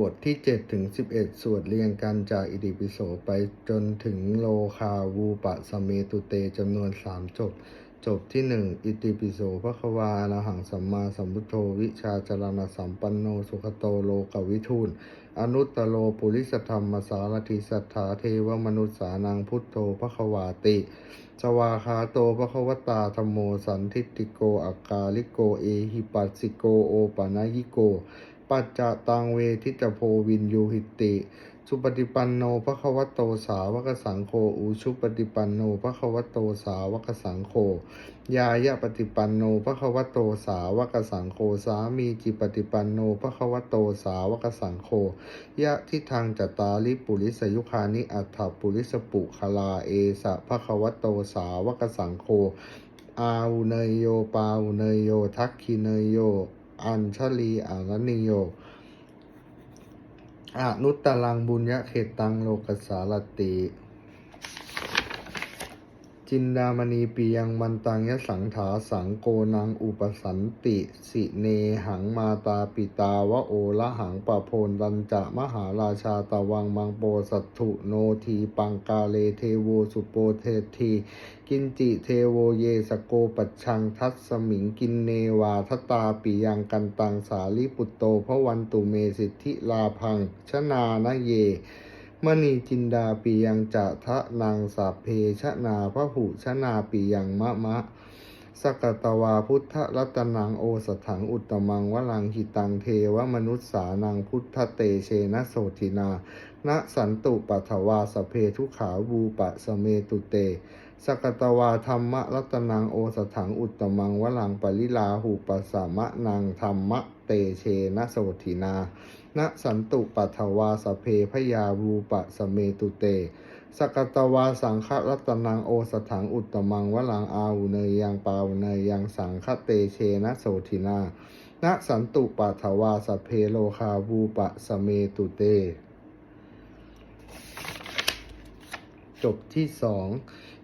บทที่ 7 ถึง 11 สวดเรียงกันจากอิติปิโสไปจนถึงโลคาวูปะสเมตุเตจำนวนสามจบ จบที่หนึ่งอิติปิโสพระควาอรหังสัมมาสัมพุทโธวิชาจรณะสัมปันโนสุขโตโลกวิทูล อนุตตโลปุริสธรรมสารติสัทธาเทวมนุษสานังพุทโธพระควาติ สวาคาโตพระควตาธรรมโมสันทิติโกอากาลิโกเอหิปัสสิโกโอปะนายิโก ปัจจะตังเวทิตโพวินยูหิติ สุปฏิปันโนพระควโตสาวกสังโฆอุชุปฏิปันโนพระควโตสาวกสังโฆยายะปฏิปันโนพระควโตสาวกสังโฆสามีจิปฏิปันโนพระควโตสาวกสังโฆยะทิทางจตาลิปุริสยุคานิอัฏฐปุริสปุคลาเอสะพระควโตสาวกสังโฆอาวุเนยโยปาวุเนยโยทักขิเนยโย อัญชลีอารณิโยอนุตตลังบุญยะเขตังโลกสารติ จินดามณีปียังมันตังยสังถาสังโกนังอุปสันติสิเนหังมาตาปิตาวะโอละหังปะโพนดันจะมหาราชาตะวังมังโปสัตถุโนทีปังกาเลเทโวสุโปเททีกินจิเทโวเยสโกปัชชังทัสสมิงกินเนวาทตาปิยังกันตังสาลิปุตโตพระวันตุเมสิทธิลาพังชนานะเย มณีจินดาปียังจะทะนางสัพเพชนาพระหุชนาปียังมะมะสกตวาพุทธรัตนังโอสถังอุตตมังวลังหิตังเทวมนุษสานังพุทธเตเชนะโสทินาณสันตุปัทวาสเพทุขาวูปะสเมตุเต สกตวาธรรมรัตนังโอสถังอุตตมังวลังปริลาหูปสามะนังธรรมะเตเชนะโสทินานะสันตุปัทวาสเพพยาวูปะสเมตุเต สกตวาสังฆรัตนังโอสถังอุตตมังวลังอาวุเนยยังปาวเนยยังสังฆเตเชนะโสทินานะสันตุปัทวาสเพโลคาวูปะสเมตุเต จบที่สอง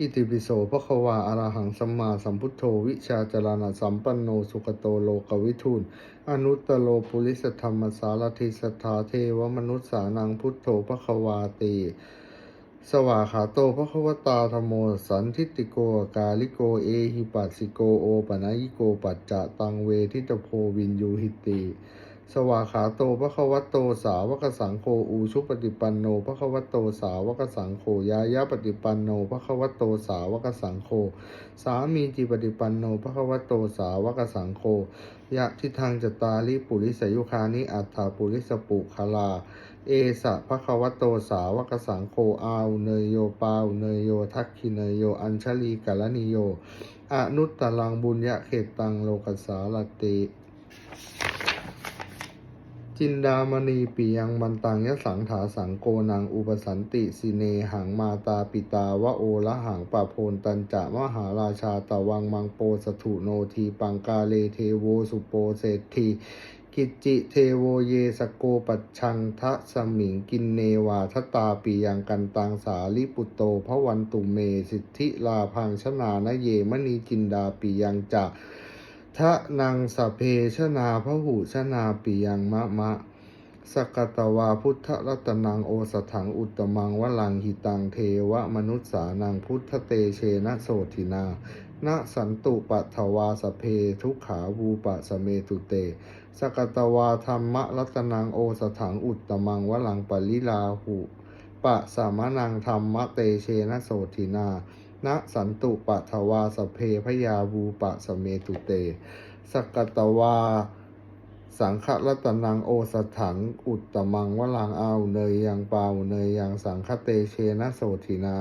อิติปิโสพระควาอารหังสัมมาสัมพุทโธวิชาจารณะสัมปันโนสุขโตโลกวิทูลอนุตตโลปุริสธรรมสารทิสัทธาเทวมนุษสานังพุทโธพระควาตีสวาขาโตพระควตาธรรมโมสันทิติโกกาลิโกเอหิปัสสิโกโอปะนายิโกปัจจะตังเวทิตโพวินยูหิติ สวาขาโตพระควโตสาวกสังโฆอูชุปฏิปันโนพระควโตสาวกสังโฆยายะปฏิปันโนพระควโตสาวกสังโฆสามีจิปฏิปันโนพระควโตสาวกสังโฆยะทิทางจตาลิปุริสยุคานิอัฏฐาปุริสปุคลา เอสะพระควโตสาวกสังโฆอาวเนยโยปาวเนยโยทักขิเนยโยอัญชลีกาลนิโยอนุตตรังบุญยะเขตังโลกสาลติ จินดามณีปียังมันตังยสังถาสังโกนังอุปสันติสิเนหังมาตาปิตาวะโอละหังปะโพนตันจะมหาราชาตะวังมังโปสถุโนทีปังกาเลเทโวสุโปเศรษฐีกิจิเทโวเยสโกปัชชังทะสมิงกินเนวาทตาปียังกันตังสาลิปุตโตพระวันตุเมสิทธิลาพังชนานะเยมณีจินดาปียังจะ ทะนังสเพชนาพระหูชนาปิยังมะมะสกตวาพุทธรัตนังโอสถังอุตมังวลังหิตังเทวมนุษสานังพุทธเตเชนะโสทินานะสันตุปัทวาสเพทุกขาวูปะสเมตุเต สกตวาธรรมรัตนังโอสถังอุตมังวลังปริลาหุปะสามนังธรรมเตเชนะโสทินา นะสันตุปัทวาสเพพยาบูปะสเมตุเต สกตวา สังฆรัตนังโอสถัง อุตตมังวลังเอาเนยยังเปาเนยยังสังฆเตเชนะโสธินา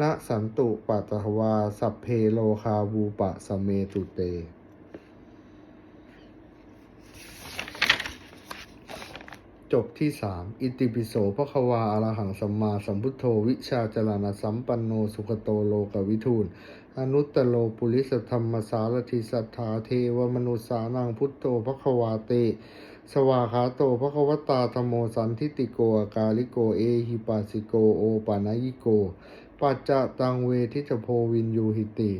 นะสันตุปัทวาสัพเพโลคาบูปะสเมตุเต จบที่สามอิติปิโสพระควาอรหังสัมมาสัมพุทโธวิชาจรณะสัมปันโนสุขโตโลกวิทูล อนุตตโลปุริสธรรมสารทิสัทธาเทวมนุษสานังพุทโธพระควาเต สวาขาโตพระควตาธรมโมสันทิติโกอากาลิโกเอหิปัสสิโกโอปานายิโก ปัจจะตังเวทิจโพวินยูหิติ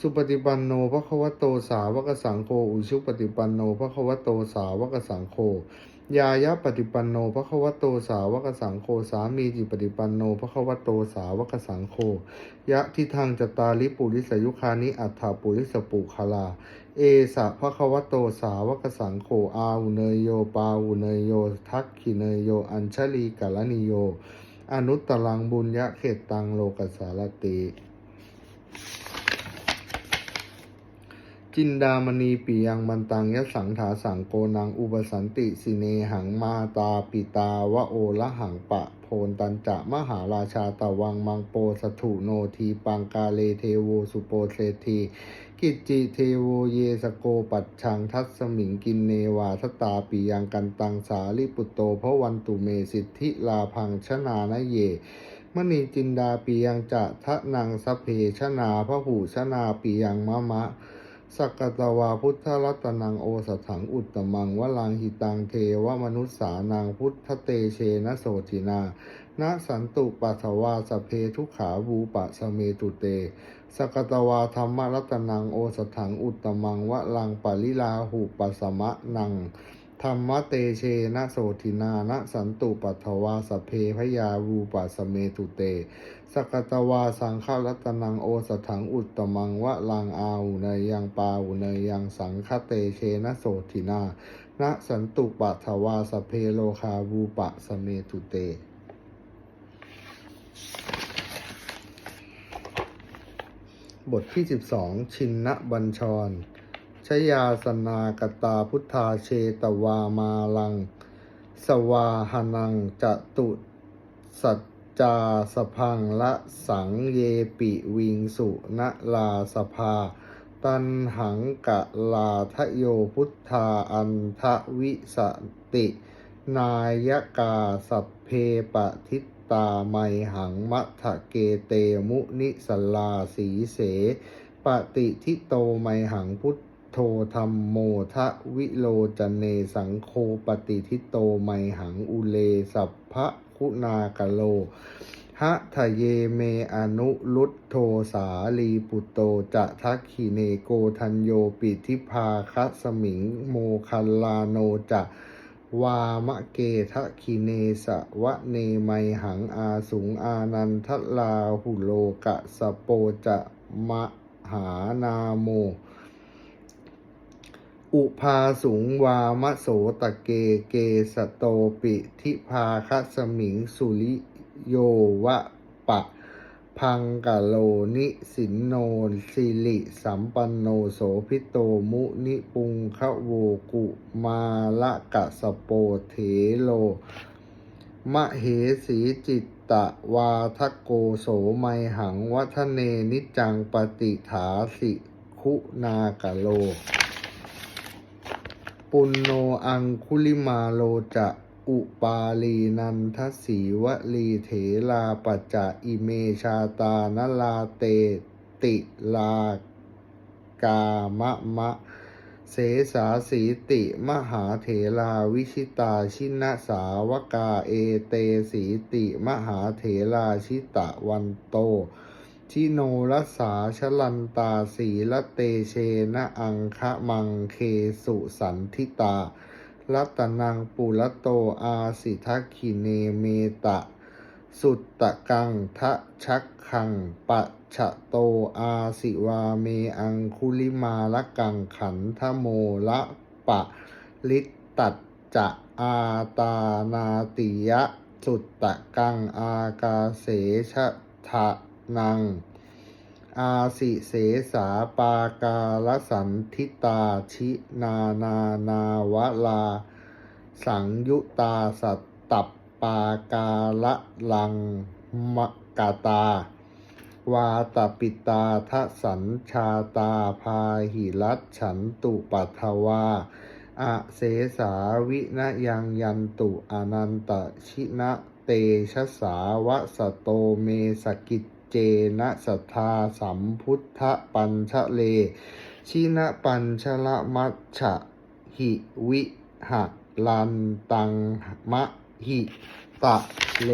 สุปฏิปันโนภะควโตสาวกสังโฆอุชุปฏิปันโนภะควโตสาวกสังโฆ ยายะปฏิปันโนภะคะวะโตสาวกสังโฆสามีจิปฏิปันโนภะคะวะโตสาวกสังโฆยะทิทังจตาริปุริสยุคานิอัฏฐาปุริสปุคลา เอสะภะคะวะโตสาวกสังโฆอาหุเนยโยปาหุเนยโย ทักขิเนยโย อัญชลีกาลนิโย อนุตตรังบุญยะเขตตังโลกสารติ จินดามณีปิยังมันตังยสังถาสังโกนังอุปสันติสิเนหังมาตาปิตาวะโอละหังปะโพนตันจะมหาราชาตะวังมังโปสถุโนทีปังกาเลเทโวสุโปเศรษฐีกิจจิเทโวเยสโกปัจชังทัสมิงกินเนวาทตาปิยังกันตังสาลิปุตโตพระวันตุเมสิทธิลาพังชนานเยมณีจินดาปียังจะทะนังสเพชนาพระหูชนาปียังมะมะ สักกตวาพุทธรัตนังโอสถังอุตตมังวลังหิตังเทวมนุษสานังพุทธเตเชนะโสตินานะสันตุปัสวาสเพทุขาวูปะสเมตุเต สกตวาธรรมรัตนังโอสถังอุตตมังวะลังปริลาหุปัสมะนังธรรมเตเชนะโสทินานะสันตุปัทวาสเพพยาวูปัสเมตุเต สกตวาสังฆรัตนังโอสถังอุตตมังวะลังอาหุเนยังปาหุเนยังสังฆเตเชนะโสทินานะสันตุปัทวาสเพโลคาวูปะสเมตุเต บทที่ 12 ชินนะบัญชร ชยาสนากตาพุทธาเชตวามาลัง สวาหนังจตุสัจ จาสพังละสังเยปิวิงสุณลาสภา ตันหังกะลาทะโยพุทธาอันทะวิสติ นายกาสัพเพปะทิตตาไมหังมัทะเกเตมุนิสลาสีเสปฏิทิโตไมหังพุทโทธรรมโมทะวิโลจเนสังโฆปฏิทิโตไมหังอุเลสัพพะ คุณากะโลหะทะเยเมอนุลุตโทสาลีปุตโตจะทักขิเนโกทันโยปิทิพาคัสมิงโมคัลลาโนจะวามะเกทะคิเนสะวะเนไมหังอาสุงอานันทลาหุโลกะสโปจะมะหานาโม อุพาสุงวามะโสตะเกเกสโตปิทิพาคัสมิงสุริโยวะปะ พังกะโลนิสินโนสิริสัมปันโนโสพิโตมุนิปุงคะโวกุมาละกะสโปเถโล มะเหสีจิตตะวาทโกโสไมหังวัฒเนนิจังปฏิถาสิคุณากะโล ปุณโนอังคุลิมาโลจะอุปาลีนันทสีวลีเถลาปัจจะอิเมชาตานลาเตติลากามะมะ เสสาสีติมหาเถลาวิชิตาชินะสาวกาเอเตสีติมหาเถลาชิตะวันโต ชิโนรสสาชลันตาสีละเตเชนะอังคะมังเคสุสันทิตา รัตนังปุระโตอาสิทักขิเนเมตะ สุตตะกังทะชักขังปะชะโตอาสิวาเมอังคุลิมาละกังขันทโมละปะ ลิตตัดจะอาตานาติยะ สุตตะกังอากาเสชะทะ นัง อาสิเสสาปากาลสันทิตาชินานานาวลา สังยุตาสัตตัปปากาละลังมกาตา วาตปิตาทะสัญชาตาพาหิรัตฉันตุปัทวาอะเสสาวินยังยันตุอนันตชินะเตชะสาวะสโตเมสกิจ เจนะสัทธาสัมพุทธปัญชะเล ชินะปัญชละมัชฉะหิวิหะลันตังมะหิตะเล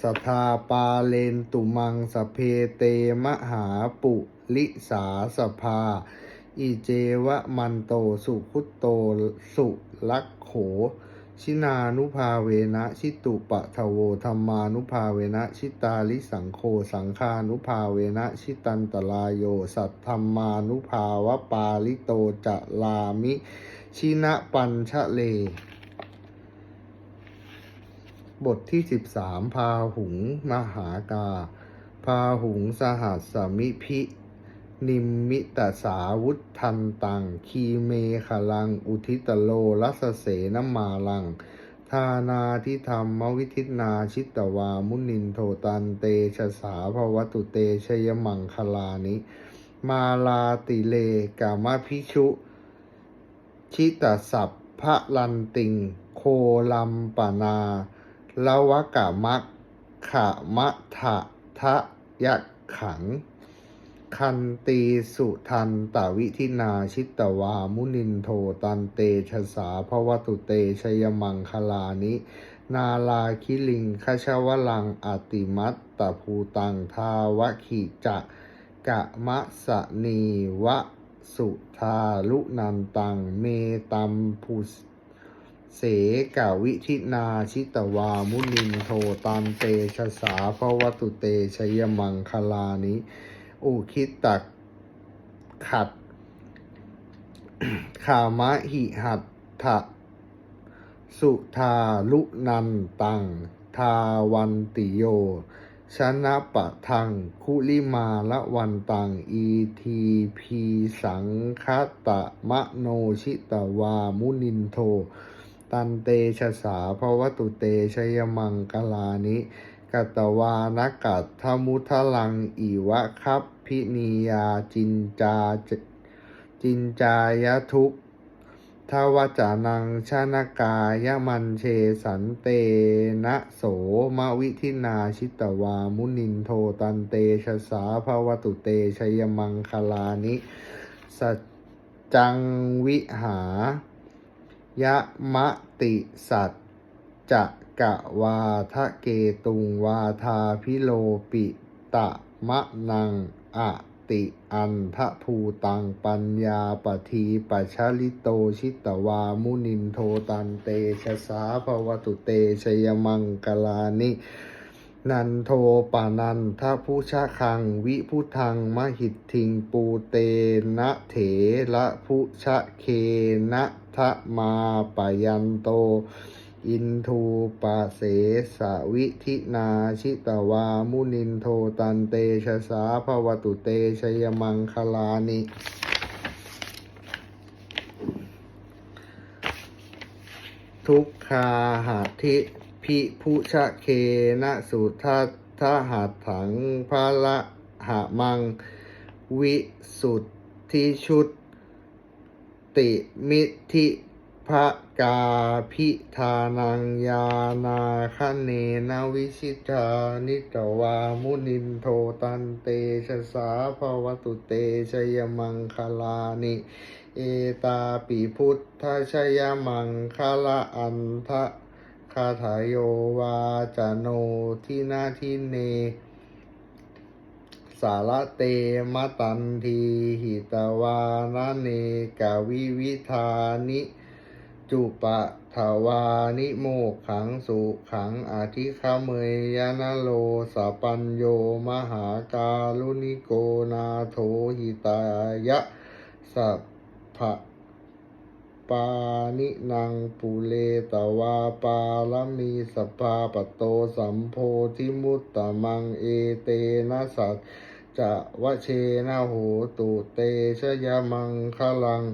สทาปาเลนตุมังสเพเตมหาปุลิสาสภา อิเจวะมันโตสุคุตโตสุลักโข ชินานุภาเวนะชิตุปะทะโวธรรมานุภาเวนะชิตาลิสังโฆสังฆานุภาเวนะชิตันตลายโยสัทธรรมานุภาวะปาลิโตจะลามิชินะปัญชะเล บทที่13พาหุงมหากา พาหุงสหัสสมิพิ นิมมิตสาวุทันตัง คีเมขลัง อุทิตโลลัสเสนมาลัง ทานาทิธรรมวิทินาชิตวามุนินโทตันเตชะสาภวตุเตชยมังคลานิ มาลาติเลกามพิชุ ชิตสัพพะลันติง โคลัมปนาลวะกะมักขะมะทะทะยะขัง คันตีสุทันตวิทินาชิตวา มุนินโทตันเตชะสาภวตุเตชยมังคลานิ นาลาคิลิงคชวลังอติมัตตภูตังทาวขิจะกะมะสะนีวะสุทาลุนันตังเมตัมพุสเสกาวิทินาชิตวามุนินโทตันเตชะสาภวตุเตชยมังคลานิ อุคิตตักขัดขามะหิหัตถะสุทาลุนันตัง ทาวันติโย ชนะปะทัง คุลิมาละวันตัง อีทีพีสังคตะมะโนชิตวามุนินโท ตันเตชะสาภวตุเตชยมังกลานิ กัตวานกัตทมุทลังอีวะคัพพินียาจินจาจินจายทุกทวจานังชนกายมันเชสันเตนะโสมวิทินาชิตวามุนินโทตันเตชะสาภวตุเตชยมังคลานิสัจจังวิหายะมะติสัจจะ กะวาทะเกตุงวาทาพิโลปิตะมะนังอะติอันทะภูตังปัญญาปทีปัชลิโตชิตวามุนินโทตันเตชะสาภวตุเตชยมังกลานินันโทปานันทพุชะคังวิพุทังมหิตทิงปูเตนะเถระพุชะเคนะทะมาปยันโต อินทูปะเสสวิทินาชิตวามุนินโทตันเตชะสาภวตุเตชยมังคลานิทุกขาหาทิพิพุชะเคนะสุทัตทหัตถังพระละหะมัง วิสุทธิชุดติมิทิ ภะกาพิธานังยานาคเนนวิชิตานิตวามุนินโทตันเตชะสาภวตุเตชยมังคลานิ เอตาปิพุทธชยมังคละอันทะคาถายโยวาจโนทินาทิเน สารเตมตันทีหิตวานาเนกาวิวิธานิ จุปะทวานิโมขังสุขังอาทิคเมยยนาโลสปัญโยมหาการุณิโกนาโถหิตายะสัพพะปานินางปุเลตวาปาลมีสภาปโตสัมโพธิมุตตะมังเอเตนะสัจจะวะเชนะโหตุเตชยมังคลัง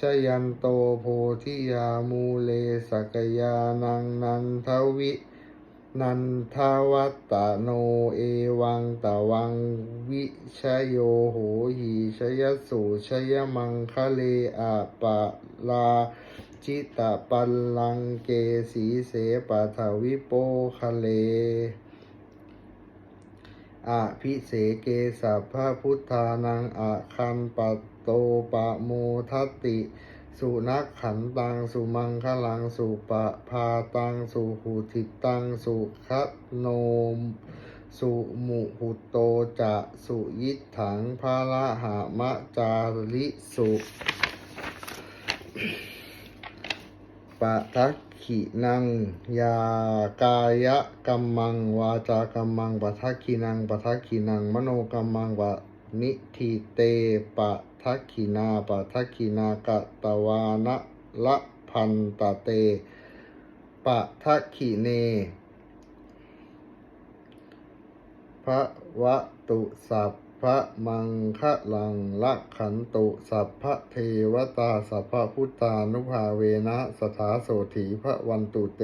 ชยันโตโพธิยามูเลสกยานังนันทวินันทวัตตโนเอวังตะวังวิชโยโหหีชยสุชยมังคะเลอาปะลาจิตะปัลลังเกสีเสปัทวิโปคะเลอะพิเสเกสัพพพุทธานังอะคันปะ โตปะโมทัตติ สุนักขันตัง สุมังคลัง สุปะพาตัง สุหุติตัง สุขโนม สุมุหุโตจะสุยิถังพาละหามะจาริสุปะทักขินังยากายะกัมมัง วาจากัมมังปะทักขินังปะทักขินัง มโนกัมมังปะ นิทิเตปะทักขินาปะทักขินากะตวานะละพันตะเตปะทักขิเนพระวะตุสัพพะมังคะลังละขันตุสัพพะเทวตาสัพพะพุทธานุภาเวนะสถาโสถีพระวันตุเต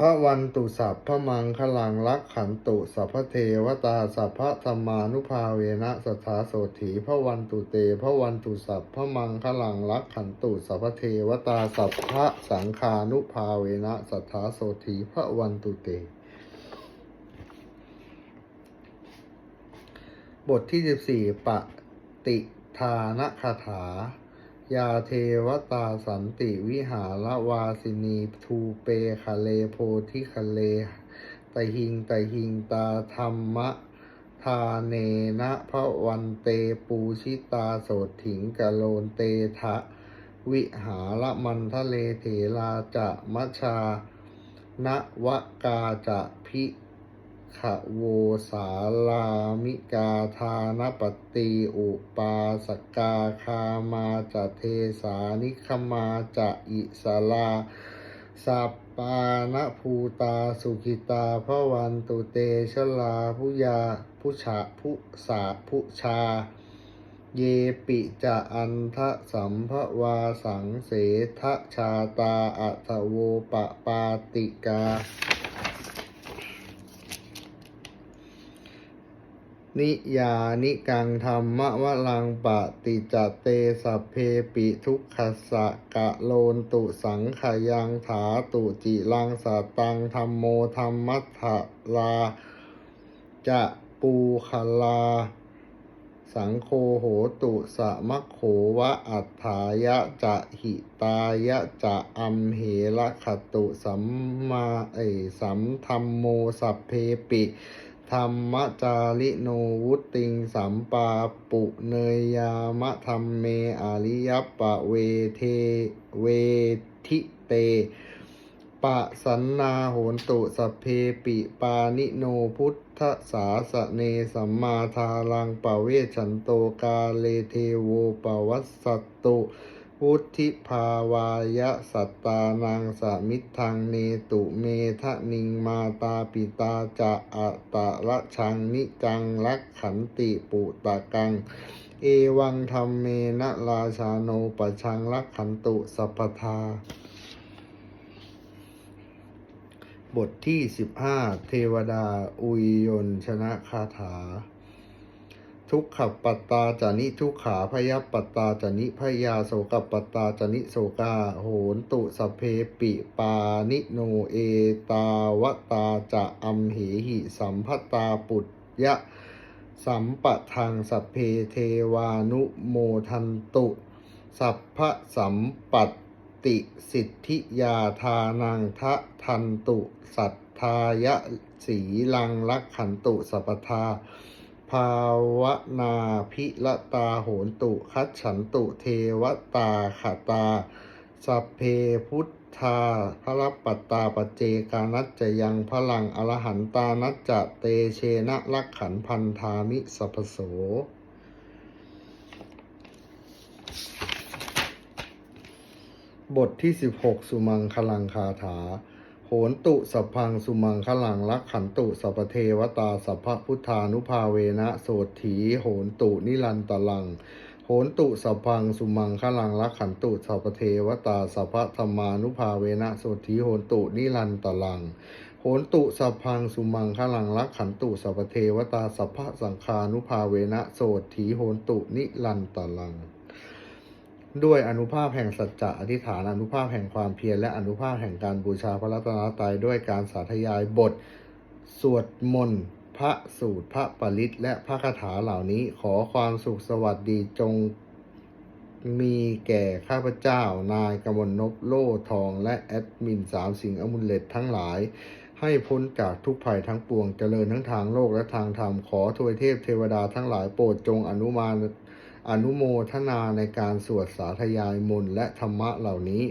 พระวันตุสัพพะมังคลังละขันตุสัพพเทวตาสัพพะธรรมานุภาเวนะสถาโสถีพระวันตุเตพระวันตุสัพพะมังคลังละขันตุสัพพเทวตาสัพพะสังฆานุภาเวนะสถาโสถีพระวันตุเต บทที่14ปฏิทานคาถา ยาเทวตาสันติวิหารวาสินีทูเปคะเลโพธิคะเลตหิงตหิงตาธรรมะทาเนนะพระวันเตปูชิตาโสถิงกะโลนเตทะ วิหารมันทะเลเถลาจะมชานวกาจะพิ ขโวสาลามิกาทานปตีอุปาสกาคามาจะเทสานิคมาจะอิสลาสัปปานภูตาสุขิตาพระวันตุเตชลาพุยาพุชาพุสาพุชา เยปิจะอันทะสัมภวาสังเสทชาตาอัทโวปปาติกา นิยานิกังธรรมวลังปฏิจเตสัพเพปิทุกขสะกะโลนตุสังขยังถาตุจิลังสัตตังธรรมโมธรรมัฏฐลาจะปูคลา สังโฆโหตุสะมะโขวะอัฏฐายะจะหิตายะจะอัมเหระขตุสัมมาเอสัมธรรมโมสัพเพปิ ธรรมจาริโนวุติงสัมปาปุเนยยามะธรรมเมอาริยปะเวเทเวทิเตปะสันนาโหนตุสเพปิปานิโนพุทธสาสเนสัมมาทารังปะเวชันโตกาเลเทโวปวัสสตุ ตุวุธิภาวายะสัตตานังสมิทธังเนตุเมทะนิงมาตาปิตาจะอะตะระชังนิจังลักขันติปุตะกัง เอวังธรรมเมนะราชาโนปะชังลักขันตุสัพพทา บทที่15เทวดาอุยยนชนะคาถา ทุกขปัตตาจานิทุกขาพยปัตตาจานิพยาโสกปัตตาจานิโสกาโหนตุสเพปิปานิโนเอตาวตาจะอัมเหหิสัมพตาปุตยะ สัมปะทังสัพเพเทวานุโมทันตุ สัพพะสัมปัตติสิทธิยาทานังทะทันตุ สัทธายะสีลังลักขันตุสัพพทา ภาวนาพิละตาโหนตุคัจฉันตุเทวตาขตาสัพเพพุทธาพระปัตตาปเจกานัจจยังพลังอรหันตานัจจะเตเชนะลักขันพันธามิสัพพโสบทที่ 16 สุมังคลังคาถา โหนตุสัพพังสุมังคลังลักขันตุสัพเทวตาสัพพพุทธานุภาเวนะโสถีโหนตุนิรันตลัง โหนตุสัพพังสุมังคลังลักขันตุสัพเทวตาสัพพธรรมานุภาเวนะโสถีโหนตุนิรันตลังโหนตุสัพพังสุมังคลังลักขันตุสัพเทวตาสัพพสังฆานุภาเวนะโสถีโหนตุนิรันตลัง ด้วยอนุภาพแห่งสัจจะอธิษฐานอนุภาพแห่งความเพียรและอนุภาพแห่งการบูชาพระรัตนตรัยด้วยการสาธยายบท สวดมนต์พระสูตรพระปริตและพระคาถาเหล่านี้ขอความสุขสวัสดีจงมีแก่ข้าพเจ้า นายกมลนพโล่ทองและแอดมินสามสิงอมุลเลตทั้งหลาย ให้พ้นจากทุกภัยทั้งปวงเจริญทั้งทางโลกและทางธรรมขอทวยเทพเทวดาทั้งหลายโปรดจงอนุมาน อนุโมทนาในการสวดสาธยายมนต์และธรรมะเหล่านี้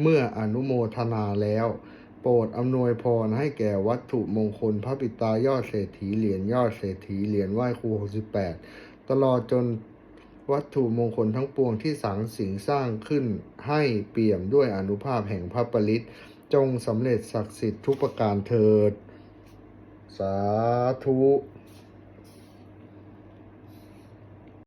เมื่ออนุโมทนาแล้ว โปรดอำนวยพรให้แก่วัตถุมงคลพระปิตายอดเศรษฐีเหรียญยอดเศรษฐีเหรียญไหว้ครู68 ตลอดจนวัตถุมงคลทั้งปวงที่สังสิงสร้างขึ้นให้เปี่ยมด้วยอนุภาพแห่งพระปริตจงสำเร็จศักดิ์สิทธิ์ทุกประการเถิด สาธุ